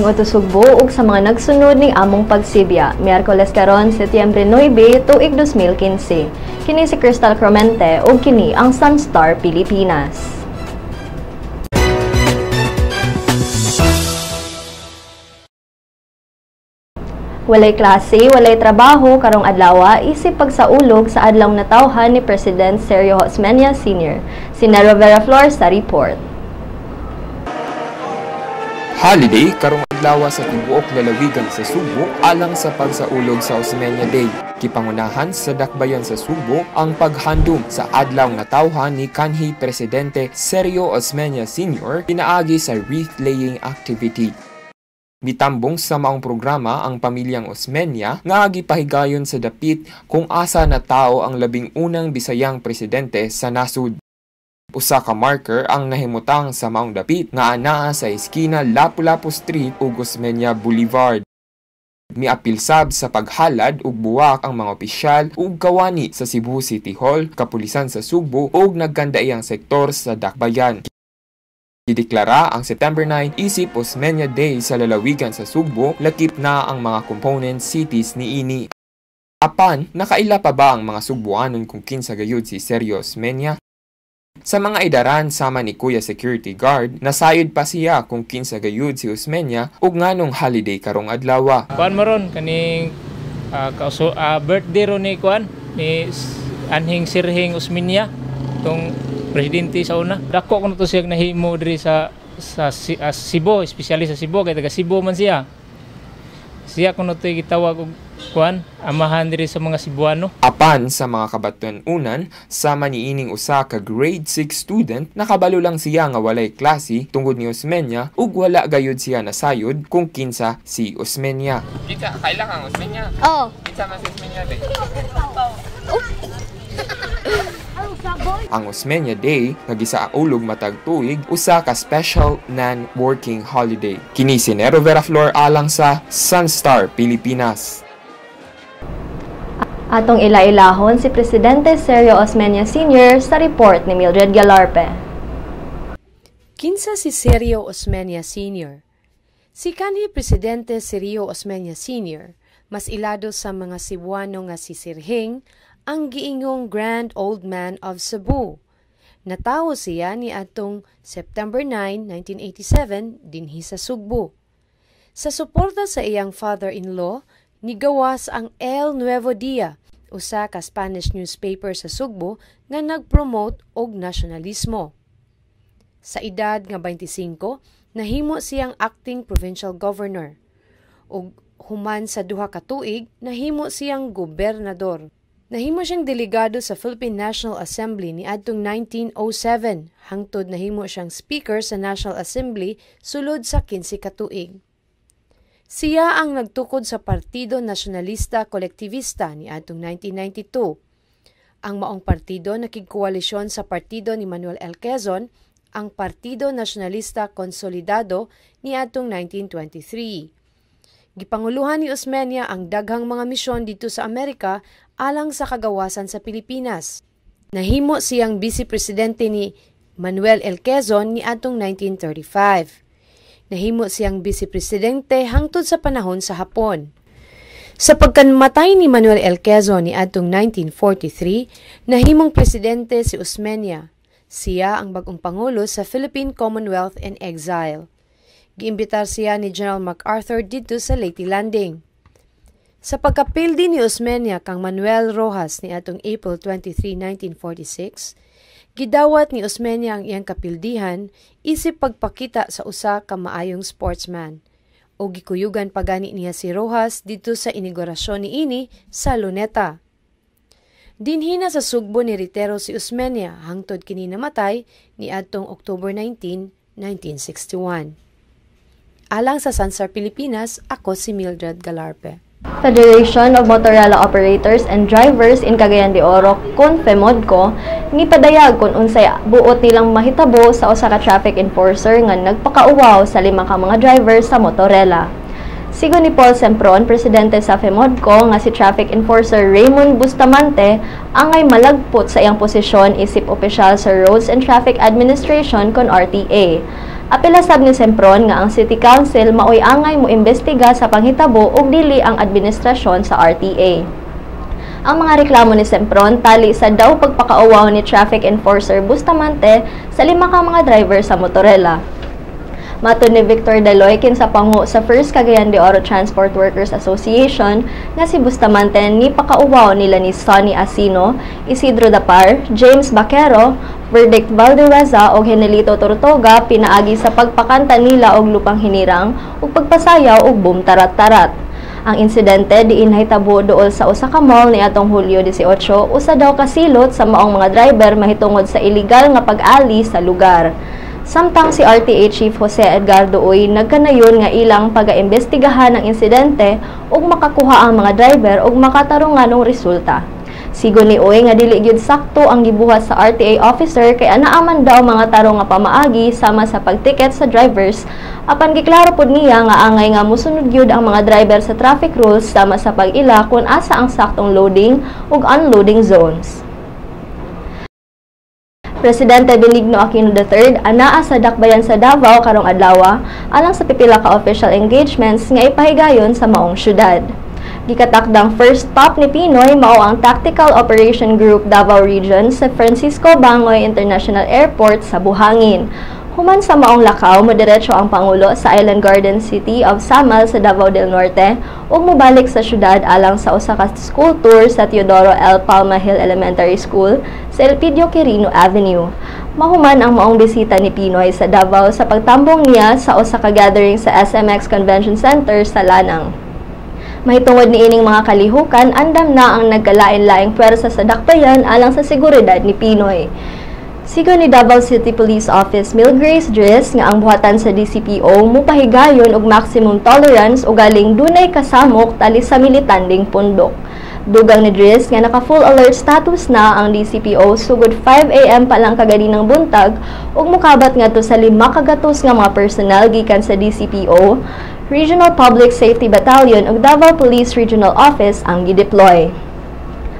to Sugbo ug sa mga nagsunod ning among pagsibya. Miyerkules karon Setyembre 9, tuig 2015. Kini si Crystal Cromente ug kini ang Sunstar Pilipinas. Walay klase, walay trabaho karong adlaw isip pagsaulog sa adlaw natawhan ni President Sergio Osmeña Sr. Si Nero Vera Flor sa report. Holiday karong adlaw sa tibuok lalawigan sa Subo alang sa pagsaulog sa Osmeña Day. Kipangunahan sa dakbayan sa Subo ang paghandom sa adlaw nga tawhan ni kanhi presidente Sergio Osmeña Sr. pinaagi sa wreath laying activity. Mitambong sa maong programa ang pamilyang Osmeña nga gipahigayon sa dapit kung asa na tao ang labing unang bisayang presidente sa nasud. Usa ka marker ang nahimutang sa maong dapit nga anaa sa eskina Lapu-Lapu Street ug Osmeña Boulevard. Miapil sab sa paghalad ug buwak ang mga opisyal ug kawani sa Cebu City Hall, kapulisan sa Subo ug nagkandaiyang sektor sa Dakbayan. Gideklara ang September 9 isip Osmeña Day sa lalawigan sa Sugbo, lakip na ang mga component cities ni ini. Apan, nakaila pa ba ang mga Sugbuanon kung kinsa gayud si Sergio Osmeña? Sa mga idaran sama ni Kuya Security Guard, nasayod pa siya kung kinsa gayud si Osmeña ug nganong holiday karong adlaw. Kuan maron kaning uh, kauso, uh, birthday ro ni kuan ni Anhing Sirhing Osmeña tong presidente sa una. Dako ko to siya nahimo diri sa sa uh, Cebu, especially sa Cebu kay taga Cebu man siya. Siya kuno to gitawag og kuan amahan diri sa mga Cebuano. Apan sa mga kabatuan-unan, sama ni ining usa ka grade 6 student, nakabalo lang siya nga walay klase tungod ni Osmeña ug wala gayud siya nasayod kung kinsa si Osmeña. Kita kailangan Osmeña. Oo. Kita man si Osmeña de. Ang Osmeña Day nga gisaulog matag tuig usa ka special non-working holiday. Kini si Nero Veraflor alang sa Sunstar Pilipinas. Atong ila-ilahon si Presidente Sergio Osmeña Sr. sa report ni Mildred Galarpe. Kinsa si Sergio Osmeña Sr. Si kanhi Presidente Sergio Osmeña Sr. mas ilado sa mga Cebuano nga si Sirhing ang giingong Grand Old Man of Cebu. Natawo siya ni atong September 9, 1987 dinhi sa Sugbo. Sa suporta sa iyang father-in-law, nigawas ang El Nuevo Dia, usa ka Spanish newspaper sa Sugbo nga nagpromote og nasyonalismo. Sa edad nga 25, nahimo siyang acting provincial governor. Ug human sa duha ka tuig, nahimo siyang gobernador. Nahimo siyang delegado sa Philippine National Assembly ni adtong 1907 hangtod nahimo siyang speaker sa National Assembly sulod sa 15 ka tuig. Siya ang nagtukod sa Partido Nacionalista Kolektivista ni adtong 1992. Ang maong partido nakigkoalisyon sa partido ni Manuel L. Quezon, ang Partido Nacionalista Konsolidado ni adtong 1923. Gipanguluhan ni Osmeña ang daghang mga misyon dito sa Amerika alang sa kagawasan sa Pilipinas. Nahimo siyang vice presidente ni Manuel L. Quezon ni atong 1935. Nahimo siyang vice presidente hangtod sa panahon sa Hapon. Sa pagkanmatay ni Manuel L. Quezon ni atong 1943, nahimong presidente si Osmeña. Siya ang bagong pangulo sa Philippine Commonwealth in Exile. Giimbitar siya ni General MacArthur dito sa Leyte Landing. Sa pagkapildi ni Osmeña kang Manuel Rojas ni atong April 23, 1946, gidawat ni Osmeña ang iyang kapildihan isip pagpakita sa usa ka maayong sportsman o gikuyugan pagani niya si Rojas dito sa inigurasyon ni ini sa Luneta. Dinhina sa sugbo ni Ritero si Osmeña hangtod kini namatay ni adtong October 19, 1961. Alang sa Sansar Pilipinas, ako si Mildred Galarpe. Federation of Motorala Operators and Drivers in Cagayan de Oro, CONFEMODCO, nipadayag kung unsay buot nilang mahitabo sa usa ka traffic enforcer nga nagpakauwaw sa lima ka mga driver sa Motorela. Sigon ni Paul Sempron, presidente sa FEMODCO nga si traffic enforcer Raymond Bustamante angay malagpot sa iyang posisyon isip opisyal sa Roads and Traffic Administration kon RTA. Apelasab ni Sempron nga ang City Council maoy angay mo imbestiga sa panghitabo ug dili ang administrasyon sa RTA. Ang mga reklamo ni Sempron tali sa daw pagpakauwaw ni traffic enforcer Bustamante sa lima ka mga driver sa Motorela. Mato ni Victor Daloy kin sa pangu sa First Cagayan de Oro Transport Workers Association nga si Bustamante ni pakauwaw nila ni Sonny Asino, Isidro Dapar, James Baquero, Verdict Valdeweza o Henelito Tortoga pinaagi sa pagpakanta nila og lupang hinirang ug pagpasayaw og boom tarat-tarat. Ang insidente diin nahitabo dool sa usa ka mall ni atong Hulyo 18 usa daw kasilot sa maong mga driver mahitungod sa illegal nga pag-ali sa lugar. Samtang si RTA Chief Jose Edgardo Uy nagkanayon nga ilang pagaimbestigahan ang insidente ug makakuha ang mga driver ug makatarong nganong resulta. Sigo ni Uy nga dili gyud sakto ang gibuhat sa RTA officer kay anaaman daw mga tarong nga pamaagi sama sa pagtiket sa drivers apan giklaro pud niya nga angay nga musunod gyud ang mga driver sa traffic rules sama sa pag-ila kung asa ang saktong loading ug unloading zones. Presidente Benigno Aquino III anaa sa dakbayan sa Davao karong adlaw alang sa pipila ka official engagements nga ipahigayon sa maong syudad. Gikatakdang first stop ni Pinoy mao ang Tactical Operation Group Davao Region sa Francisco Bangoy International Airport sa Buhangin. Human sa maong lakaw, moderetso ang Pangulo sa Island Garden City of Samal sa Davao del Norte ug mobalik sa syudad alang sa usa ka school tour sa Teodoro L. Palma Hill Elementary School sa Elpidio Quirino Avenue. Mahuman ang maong bisita ni Pinoy sa Davao sa pagtambong niya sa usa ka gathering sa SMX Convention Center sa Lanang. Mahitungod ni ining mga kalihukan, andam na ang nagkalain-laing pwersa sa dakbayan alang sa seguridad ni Pinoy. Sigo ni Davao City Police Office Mil Grace Dres nga ang buhatan sa DCPO mupahigayon og maximum tolerance o galing dunay kasamok tali sa militanding pundok. Dugang ni Dres nga naka full alert status na ang DCPO sugod 5 AM pa lang kagadi ng buntag ug mukabat ngadto sa lima kagatos nga mga personel gikan sa DCPO, Regional Public Safety Battalion ug Davao Police Regional Office ang gideploy.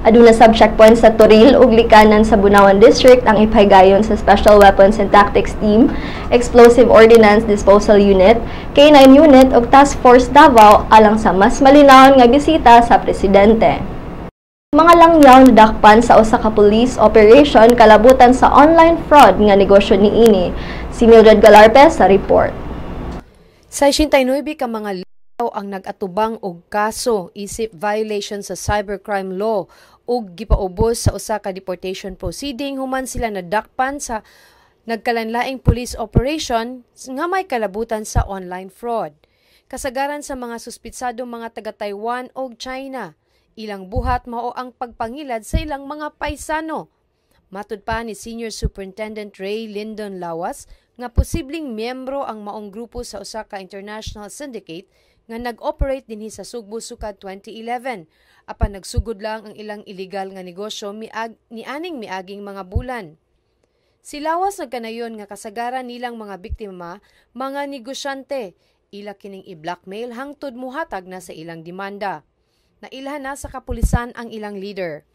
Aduna sub checkpoint sa Toril ug likanan sa Bunawan District ang ipahigayon sa Special Weapons and Tactics Team, Explosive Ordnance Disposal Unit, K9 Unit ug Task Force Davao alang sa mas malinawon nga bisita sa presidente. Mga langyaw na dakpan sa usa ka police operation kalabutan sa online fraud nga negosyo niini. Si Mildred Galarpe sa report. Sa 69 ka mga ang nag-atubang og kaso isip violation sa cybercrime law ug gipaubos sa usa ka deportation proceeding human sila nadakpan sa nagkalanlaing police operation nga may kalabutan sa online fraud. Kasagaran sa mga suspitsado mga taga Taiwan o China, ilang buhat mao ang pagpangilad sa ilang mga paisano. Matud pa ni Senior Superintendent Ray Lyndon Lawas nga posibleng miyembro ang maong grupo sa usa ka international syndicate nga nag-operate dinhi sa Sugbo sukad 2011 apan nagsugod lang ang ilang illegal nga negosyo miag ni aning miaging mga bulan. Silawas nagkanayon nga kasagaran nilang mga biktima mga negosyante ila kining i-blackmail hangtod muhatag na sa ilang demanda. Nailhan na sa kapulisan ang ilang leader.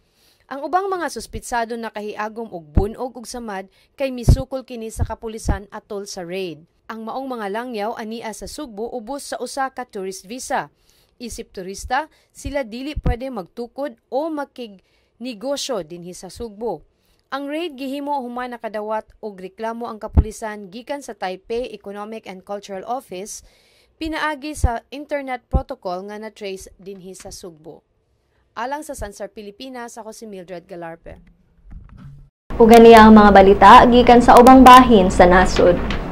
Ang ubang mga suspitsado na kahiagom og bunog ug samad kay misukol kini sa kapulisan atol sa raid. Ang maong mga langyaw ania sa Sugbo ubos sa usa ka tourist visa. Isip turista, sila dili pwede magtukod o makig negosyo dinhi sa Sugbo. Ang raid gihimo human nakadawat og reklamo ang kapulisan gikan sa Taipei Economic and Cultural Office pinaagi sa internet protocol nga na-trace dinhi sa Sugbo. Alang sa Sansar Pilipinas, ako si Mildred Galarpe. Ug ang mga balita gikan sa ubang bahin sa nasod.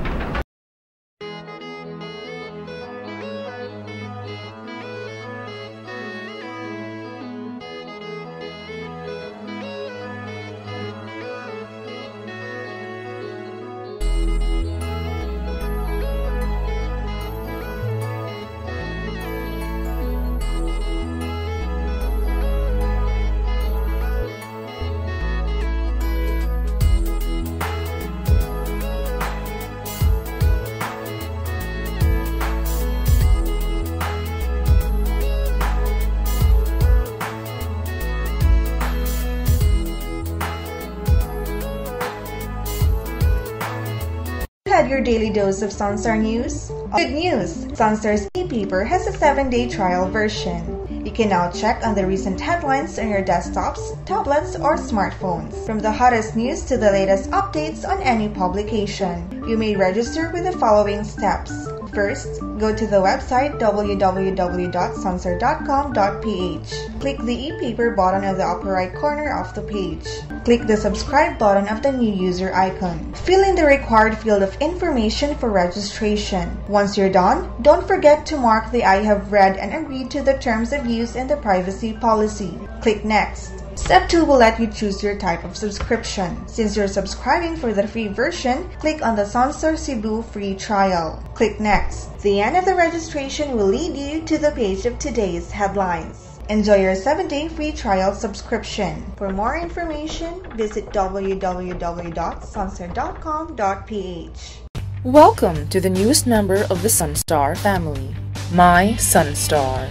Your daily dose of Sunstar news? Good news! Sunstar's e-paper has a 7-day trial version. You can now check on the recent headlines on your desktops, tablets, or smartphones. From the hottest news to the latest updates on any publication. You may register with the following steps. First, go to the website www.sunstar.com.ph. Click the e-paper button on the upper right corner of the page. Click the subscribe button of the new user icon. Fill in the required field of information for registration. Once you're done, don't forget to mark the I have read and agreed to the terms of use and the privacy policy. Click Next. Step 2 will let you choose your type of subscription. Since you're subscribing for the free version, click on the Sunstar Cebu free trial. Click Next. The end of the registration will lead you to the page of today's headlines. Enjoy your 7-day free trial subscription. For more information, visit www.sunstar.com.ph. Welcome to the newest member of the Sunstar family, My Sunstar,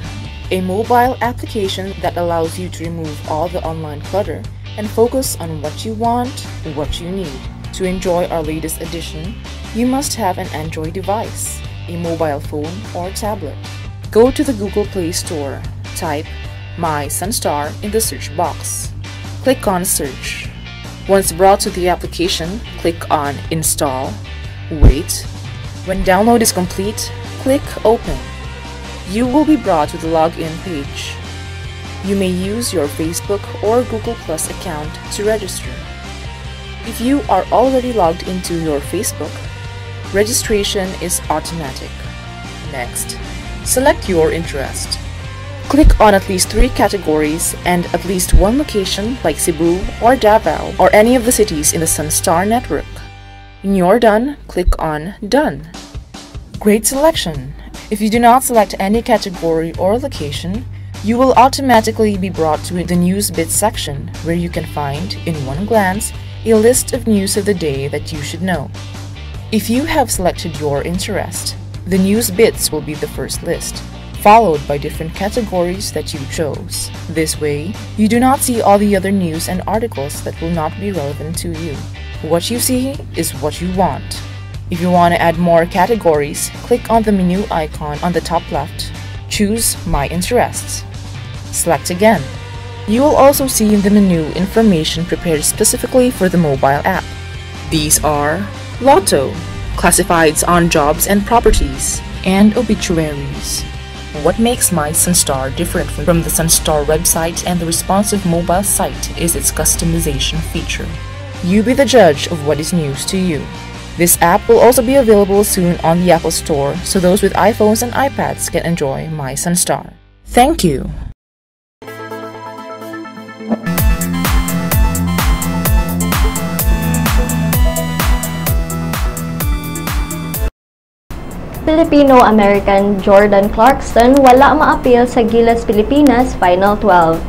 a mobile application that allows you to remove all the online clutter and focus on what you want, what you need. To enjoy our latest edition, you must have an Android device, a mobile phone, or tablet. Go to the Google Play Store, type My Sunstar in the search box. Click on Search. Once brought to the application, click on Install Wait. When download is complete, click Open. You will be brought to the login page. You may use your Facebook or Google Plus account to register. If you are already logged into your Facebook, registration is automatic. Next, select your interest. Click on at least three categories and at least one location like Cebu or Davao or any of the cities in the Sunstar network. When you're done, click on Done. Great selection! If you do not select any category or location, you will automatically be brought to the News Bits section where you can find, in one glance, a list of news of the day that you should know. If you have selected your interest, the News Bits will be the first list, followed by different categories that you chose. This way, you do not see all the other news and articles that will not be relevant to you. What you see is what you want. If you want to add more categories, click on the menu icon on the top left. Choose My Interests. Select again. You will also see in the menu information prepared specifically for the mobile app. These are Lotto, classifieds on jobs and properties, and obituaries. What makes My Sunstar different from the Sunstar website and the responsive mobile site is its customization feature. You be the judge of what is news to you. This app will also be available soon on the Apple Store so those with iPhones and iPads can enjoy My Sunstar. Thank you. Filipino-American Jordan Clarkson wala maapil sa Gilas Pilipinas Final 12.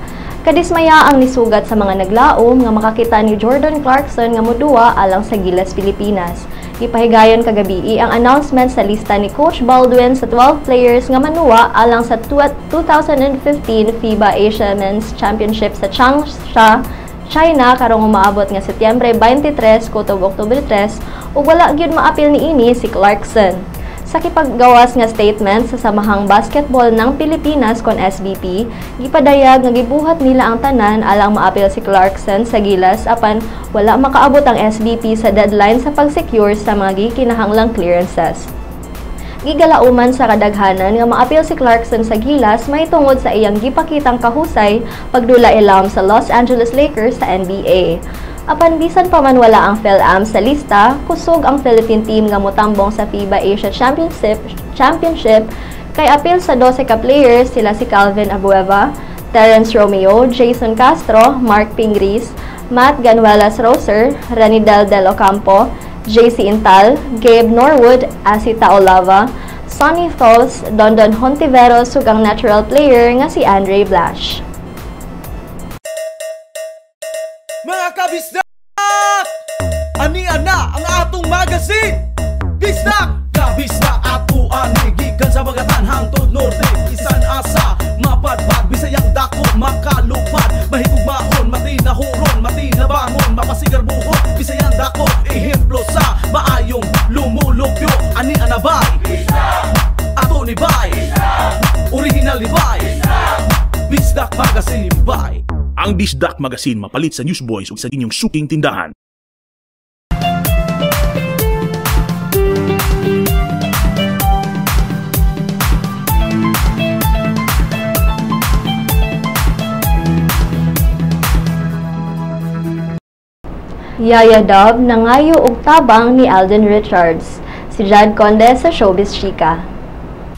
Kadismaya ang nisugat sa mga naglaom nga makakita ni Jordan Clarkson nga moduwa alang sa Gilas Pilipinas. Gipahigayon kagabi ang announcement sa lista ni Coach Baldwin sa 12 players nga manuwa alang sa 2015 FIBA Asia Men's Championship sa Changsha, China karong umaabot nga Setyembre 23 kutob Oktubre 3 ug wala gyud maapil niini si Clarkson. Sa kipaggawas nga statement sa Samahang Basketball ng Pilipinas kon SBP, gipadayag nga gibuhat nila ang tanan alang maapil si Clarkson sa Gilas apan wala makaabot ang SBP sa deadline sa pag-secure sa mga gikinahanglang clearances. Gigalauman sa kadaghanan nga maapil si Clarkson sa Gilas may tungod sa iyang gipakitang kahusay pagdula ilam sa Los Angeles Lakers sa NBA. Apan bisan pa man wala ang PhilAm sa lista, kusog ang Philippine team nga motambong sa FIBA Asia Championship, Championship kay apil sa 12 ka players sila si Calvin Abueva, Terence Romeo, Jason Castro, Mark Pingris, Matt Ganuelas Roser, Ranidel Del Ocampo, JC Intal, Gabe Norwood, Asita Olava, Sonny Falls, Dondon Hontiveros ug ang natural player nga si Andre Blash. Ania na ang atong magasin Bisnak! Kabisnak at uani Gikan sa bagatan hangtod norte. Isan asa mapadpad Bisayang dako makalupad. Mahigog maon matina huron Matina bangon mapasigar buhon Bisayang dako ehemplo sa Maayong lumulupyo. Ani anabay Bisnak! Ato ni bay? Bisnak! Original ni bay? Bisnak! Bisnak Magazine bay. Ang Bisdak Magazine mapalit sa Newsboys ug sa inyong suking tindahan. Yaya Dub nangayo og tabang ni Alden Richards. Si Jad Conde sa Showbiz Chica.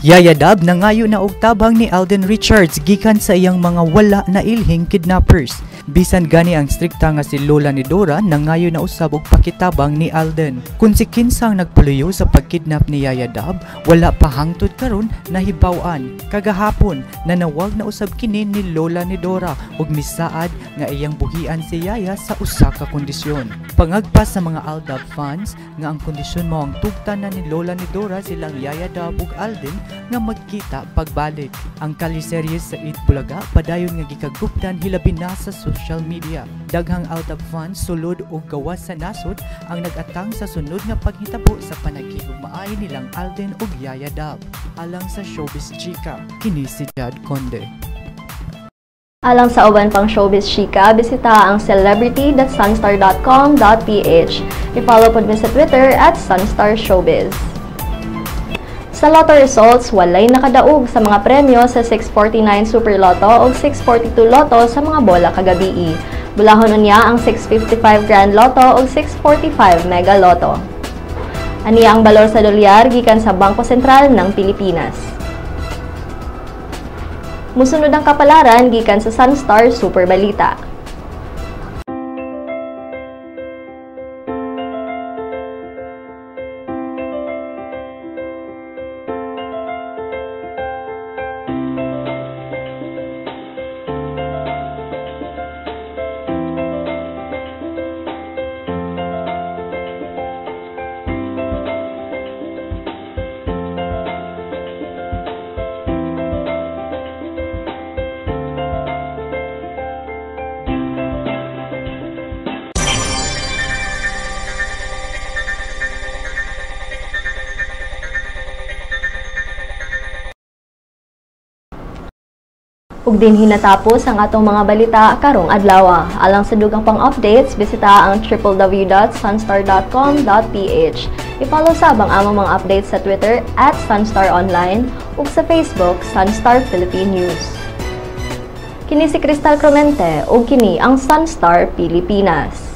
Yayadab na ngayo na og tabang ni Alden Richards gikan sa iyang mga wala na ilhing kidnappers. Bisan gani ang strikta nga si Lola ni Dora na ngayo na usab og pakitabang ni Alden. Kung si kinsang nagpaluyo sa pagkidnap ni Yayadab, wala pa hangtod karon nahibaw-an. Kagahapon nanawag na usab kini ni Lola ni Dora ug misaad nga iyang buhian si Yaya sa usa ka kondisyon. Pangagpas sa mga Aldab fans nga ang kondisyon mao ang tugtan na ni Lola ni Dora silang Yayadab ug Alden nga magkita pagbalik. Ang kaliseries sa Eat Bulaga padayon nga gikaguptan hilabi na sa social media. Daghang out of fans sulod o gawas sa nasod ang nagatang sa sunod nga paghitabo sa panagkigugmaay nilang Alden ug Yaya Dab. Alang sa Showbiz Chika, kini si Jad Conde. Alang sa uban pang showbiz chika, bisita ang celebrity.sunstar.com.ph. I-follow po sa Twitter at Sunstar Showbiz. Sa lotto results, walay nakadaog sa mga premyo sa 649 Super Lotto o 642 Lotto sa mga bola kagabi. Bulahon niya ang 655 Grand Lotto o 645 Mega Lotto. Aniya ang balor sa dolyar gikan sa Bangko Sentral ng Pilipinas. Musunod ang kapalaran gikan sa Sunstar Super Balita. Ug din hinatapos ang atong mga balita karong adlaw. Alang sa dugang pang updates, bisita ang www.sunstar.com.ph. I-follow sabang among mga updates sa Twitter at Sunstar Online ug sa Facebook Sunstar Philippine News. Kini si Crystal Clemente ug kini ang Sunstar Pilipinas.